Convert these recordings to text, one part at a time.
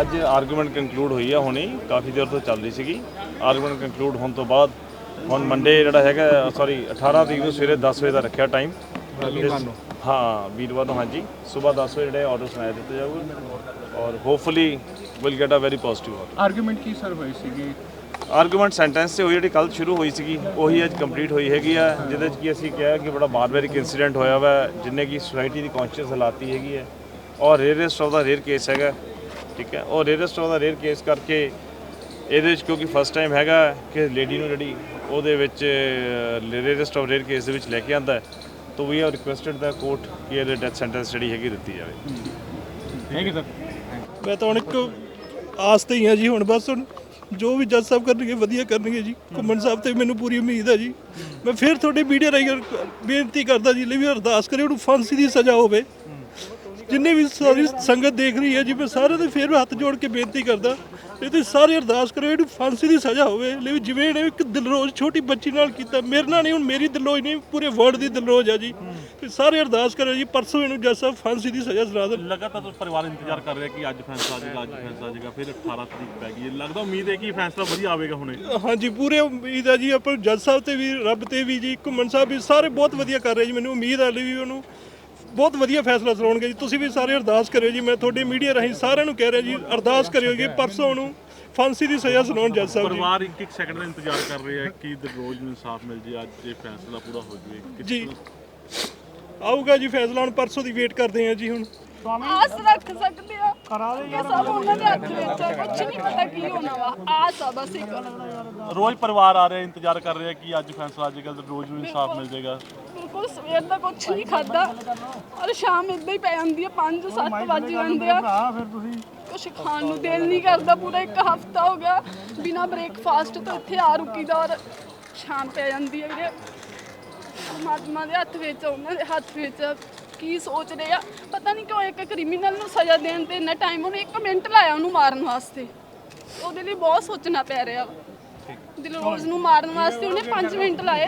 ਅੱਜ argument conclude ਹੋਈ ਆ ਹੁਣੇ ਕਾਫੀ ਦੇਰ ਤੋਂ ਚੱਲ ਰਹੀ ਸੀਗੀ। ਆਰਗੂਮੈਂਟ ਕੰਕਲੂਡ ਹੋਣ ਤੋਂ ਬਾਅਦ ਹੁਣ ਮੰਡੇ ਜਿਹੜਾ ਹੈਗਾ ਸੌਰੀ 18 ਤਰੀਕ ਨੂੰ ਸਵੇਰੇ 10 ਵਜੇ ਦਾ ਰੱਖਿਆ ਟਾਈਮ ਹਾਂ ਵੀਰਵਾਰ ਨੂੰ ਹਾਂਜੀ। ਸਵੇਰ 10 ਵਜੇ ਜਿਹੜੇ ਆਰਡਰ ਸੁਣਾਇਆ ਦਿੱਤਾ ਜਾਊਗਾ। ਔਰ hopefully will get a very positive order argument Ki sir ਹੋਈ ਸੀਗੀ? ਆਰਗੂਮੈਂਟ ਸੈਂਟੈਂਸ ਤੇ ਹੋਈ ਜਿਹੜੀ ਕੱਲ ਸ਼ੁਰੂ ਹੋਈ ਸੀਗੀ ਉਹੀ ਅੱਜ ਕੰਪਲੀਟ ਹੋਈ ਹੈਗੀ ਆ ਜਿਹਦੇ ਚ ਕੀ ਅਸੀਂ ਕਿਹਾ ਕਿ ਬੜਾ ਬਾਰਬੈਰਿਕ ਇਨਸੀਡੈਂਟ ਹੋਇਆ ਵਾ ਜਿੰਨੇ ਕੀ ਸੋਸਾਇਟੀ ਦੀ ਕੌਨਸ਼ੀਅਸ ਹਲਾਤੀ ਹੈਗੀ ਹੈ ਔਰ rarest of the rare case ਹੈਗਾ ਠੀਕ ਹੈ? ਔਰ rarest of the rare case ਕਰਕੇ ਇਹਦੇ ਵਿੱਚ ਕਿਉਂਕਿ ਫਸਟ ਟਾਈਮ ਹੈਗਾ ਕਿ ਲੇਡੀ ਨੂੰ ਜਿਹੜੀ ਉਹਦੇ ਵਿੱਚ ਰੇਅਰੈਸਟ ਆਫ ਰੇਅਰ ਕੇਸ ਦੇ ਵਿੱਚ ਲੈ ਕੇ ਆਂਦਾ ਹੈ ਤਾਂ we are requested the court ਕਿ ਇਹਦੇ ਡੈਥ ਸੈਂਟੈਂਸ ਜਿਹੜੀ ਹੈਗੀ ਦਿੱਤੀ ਜਾਵੇ। ਥੈਂਕ ਯੂ ਸਰ ਮੈਂ ਤਾਂ ਹੁਣ ਇੱਕ ਆਸ ਤੇ ਹੀ ਆ ਜੀ ਹੁਣ ਬਸ ਹੁਣ ਜੋ ਵੀ ਜੱਜ ਸਾਹਿਬ ਕਰਨਗੇ ਵਧੀਆ ਕਰਨਗੇ ਜੀ। ਘੁੰਮਣ ਸਾਹਿਬ ਤੇ ਮੈਨੂੰ ਪੂਰੀ ਉਮੀਦ ਹੈ ਜੀ। ਮੈਂ ਫਿਰ ਤੁਹਾਡੇ ਮੀਡੀਆ ਰਾਹੀਂ ਬੇਨਤੀ ਕਰਦਾ ਜੀ ਲਈ ਵੀ ਅਰਦਾਸ ਕਰਿਓ ਉਹਨੂੰ ਫਾਂਸੀ ਦੀ ਸਜ਼ਾ ਹੋਵੇ। ਜਿੰਨੇ ਵੀ ਸਾਰੀ ਸੰਗਤ ਦੇਖ ਰਹੀ ਹੈ ਜੀ ਮੈਂ ਸਾਰਿਆਂ ਦੇ ਫਿਰ ਹੱਥ ਜੋੜ ਕੇ ਬੇਨਤੀ ਕਰਦਾ ਇਹ ਤੇ ਸਾਰੇ ਅਰਦਾਸ ਕਰਿਓ ਇਹਨੂੰ ਫਾਂਸੀ ਦੀ ਸਜ਼ਾ ਹੋਵੇ ਲਈ ਜਿਵੇਂ ਇਹਨੇ ਇੱਕ ਦਿਲਰੋਜ਼ ਛੋਟੀ ਬੱਚੀ ਨਾਲ ਕੀਤਾ ਮੇਰੇ ਨਾਲ ਨਹੀਂ ਹੁਣ ਮੇਰੀ ਦਿਲਰੋਜ਼ ਨਹੀਂ ਪੂਰੇ ਵਰਲਡ ਦੀ ਦਿਲਰੋਜ਼ ਆ ਜੀ। ਤੇ ਸਾਰੇ ਅਰਦਾਸ ਕਰਿਓ ਜੀ ਪਰਸੋਂ ਇਹਨੂੰ ਜੱਜ ਸਾਹਿਬ ਫਾਂਸੀ ਦੀ ਸਜ਼ਾ ਸੁਣਾ ਦੇਣ। ਲਗਾਤਾਰ ਤੁਸੀਂ ਪਰਿਵਾਰ ਇੰਤਜ਼ਾਰ ਕਰ ਰਿਹਾ ਕਿ ਅੱਜ ਫੈਸਲਾ ਆ ਜਾਏਗਾ ਅੱਜ ਫੈਸਲਾ ਆ ਜਾਏਗਾ ਫਿਰ 18 ਤਰੀਕ ਪੈ ਗਈ ਲੱਗਦਾ ਉਮੀਦ ਹੈ ਕਿ ਫੈਸਲਾ ਵਧੀਆ ਆਵੇਗਾ ਹੁਣੇ ਹਾਂਜੀ ਪੂਰੇ ਉਮੀਦ ਹੈ ਜੀ ਆਪਾਂ ਜੱਜ ਸਾਹਿਬ ਤੇ ਵੀ ਰੱਬ ਤੇ ਵੀ ਜੀ ਘੁੰਮਣ ਸਾਹਿਬ ਵੀ ਸਾਰੇ ਬਹੁਤ ਵਧੀਆ ਕਰ ਰਹੇ ਜੀ ਮੈਨੂੰ ਉਮੀਦ ਹੈ ਲਈ ਵੀ ਉਹਨੂੰ। ਬਹੁਤ ਵਧੀਆ ਫੈਸਲਾ ਸੁਣਾਉਣਗੇ ਜੀ। ਤੁਸੀਂ ਵੀ ਸਾਰੇ ਅਰਦਾਸ ਕਰਿਓ ਜੀ। ਮੈਂ ਤੁਹਾਡੀ ਮੀਡੀਆ ਰਾਹੀਂ ਸਾਰਿਆਂ ਨੂੰ ਕਹਿ ਰਿਹਾ ਜੀ ਅਰਦਾਸ ਕਰਿਓ ਜੀ ਪਰਸੋਂ ਉਹਨੂੰ ਫਾਂਸੀ ਦੀ ਸਜ਼ਾ ਸੁਣਾਉਣ ਜੱਜ ਸਾਹਿਬ ਜੀ। ਪਰਿਵਾਰ ਇੱਕ ਇੱਕ ਸੈਕਿੰਡ ਦਾ ਇੰਤਜ਼ਾਰ ਕਰ ਰਿਹਾ ਹੈ ਕਿ ਦਰਰੋਜ਼ ਨੂੰ ਇਨਸਾਫ ਮਿਲ ਜੇ ਅੱਜ ਇਹ ਫੈਸਲਾ ਪੂਰਾ ਹੋ ਜਾਵੇ। ਜੀ। ਆਊਗਾ ਜੀ ਫੈਸਲਾ ਹੁਣ ਪਰਸੋਂ ਦੀ ਵੇਟ ਕਰਦੇ ਹਾਂ ਜੀ ਹੁਣ। ਆਸ ਰੱਖ ਸਕਦੇ ਆ ਕਰਾ ਦੇ ਯਾਰ ਸਭ ਉਹਨਾਂ ਦੇ ਹੱਥ ਵਿੱਚ ਆ ਕੁਝ ਨਹੀਂ ਪਤਾ ਕੀ ਹੋਣਾ ਵਾ। ਆਸ ਆ ਬਸ ਇੱਕ। ਰੋਜ਼ ਪਰਿਵਾਰ ਆ ਰਿਹਾ ਇੰਤਜ਼ਾਰ ਕਰ ਰਿਹਾ ਕਿ ਅੱਜ ਫੈਸਲਾ ਆ ਜਾਏਗਾ ਦਰਰੋਜ਼ ਨੂੰ ਇਨਸਾਫ ਮਿਲ ਜਾਏਗਾ। ਬਿਲਕੁਲ ਸਵੇਰ ਦਾ ਕੁਝ ਨਹੀਂ ਖਾਦਾ ਔਰ ਸ਼ਾਮ ਇਦਾਂ ਹੀ ਪੈ ਜਾਂਦੀ ਆ 5 7 ਵਜ ਜਾਂਦੇ ਆ। ਫਿਰ ਤੁਸੀਂ ਕੁਝ ਖਾਣ ਨੂੰ ਦਿਲ ਨਹੀਂ ਕਰਦਾ ਪੂਰਾ ਇੱਕ ਹਫਤਾ ਹੋ ਗਿਆ। ਬਿਨਾ ਬ੍ਰੇਕਫਾਸਟ ਤੋਂ ਇੱਥੇ ਆ ਰੁਕੀ ਦਾ ਔਰ ਸ਼ਾਮ ਪੈ ਜਾਂਦੀ ਹੈ ਵੀਰੇ। ਪਰਮਾਤਮਾ ਦੇ ਹੱਥ ਵਿੱਚ ਉਹਨਾਂ ਦੇ ਹੱਥ ਵਿੱਚ। ਕੀ ਸੋਚ ਰਹੇ ਆ। ਪਤਾ ਨਹੀਂ ਕਿਉਂ ਇੱਕ ਕ੍ਰਿਮੀਨਲ ਨੂੰ ਸਜ਼ਾ ਦੇਣ ਤੇ ਇੰਨਾ ਟਾਈਮ ਉਹਨੇ 1 ਮਿੰਟ ਲਾਇਆ ਉਹਨੂੰ ਮਾਰਨ ਵਾਸਤੇ। ਉਹਦੇ ਲਈ ਬਹੁਤ ਸੋਚਣਾ ਪੈ ਰਿਹਾ। ਵਾ ਦਿਲਰੋਜ਼ ਨੂੰ ਮਾਰਨ ਵਾਸਤੇ ਉਹਨੇ 5 ਮਿੰਟ ਲਾਏ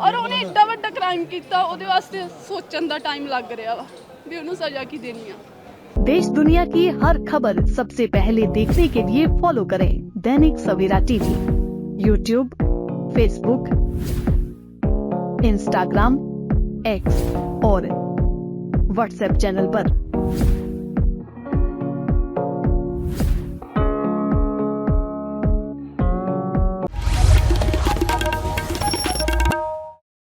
ਔਰ ਉਹਨੇ ਏਡਾ ਵੱਡਾ ਕ੍ਰਾਈਮ ਕੀਤਾ ਉਹਦੇ ਵਾਸਤੇ ਸੋਚਣ ਦਾ ਟਾਈਮ ਲੱਗ ਰਿਹਾ ਵਾ ਵੀ ਉਹਨੂੰ ਸਜ਼ਾ ਕੀ ਦੇਣੀ ਆ देश दुनिया की हर खबर सबसे पहले देखने के लिए फॉलो करें Dainik Savera TV YouTube Facebook Instagram X और व्हाट्सएप चैनल पर।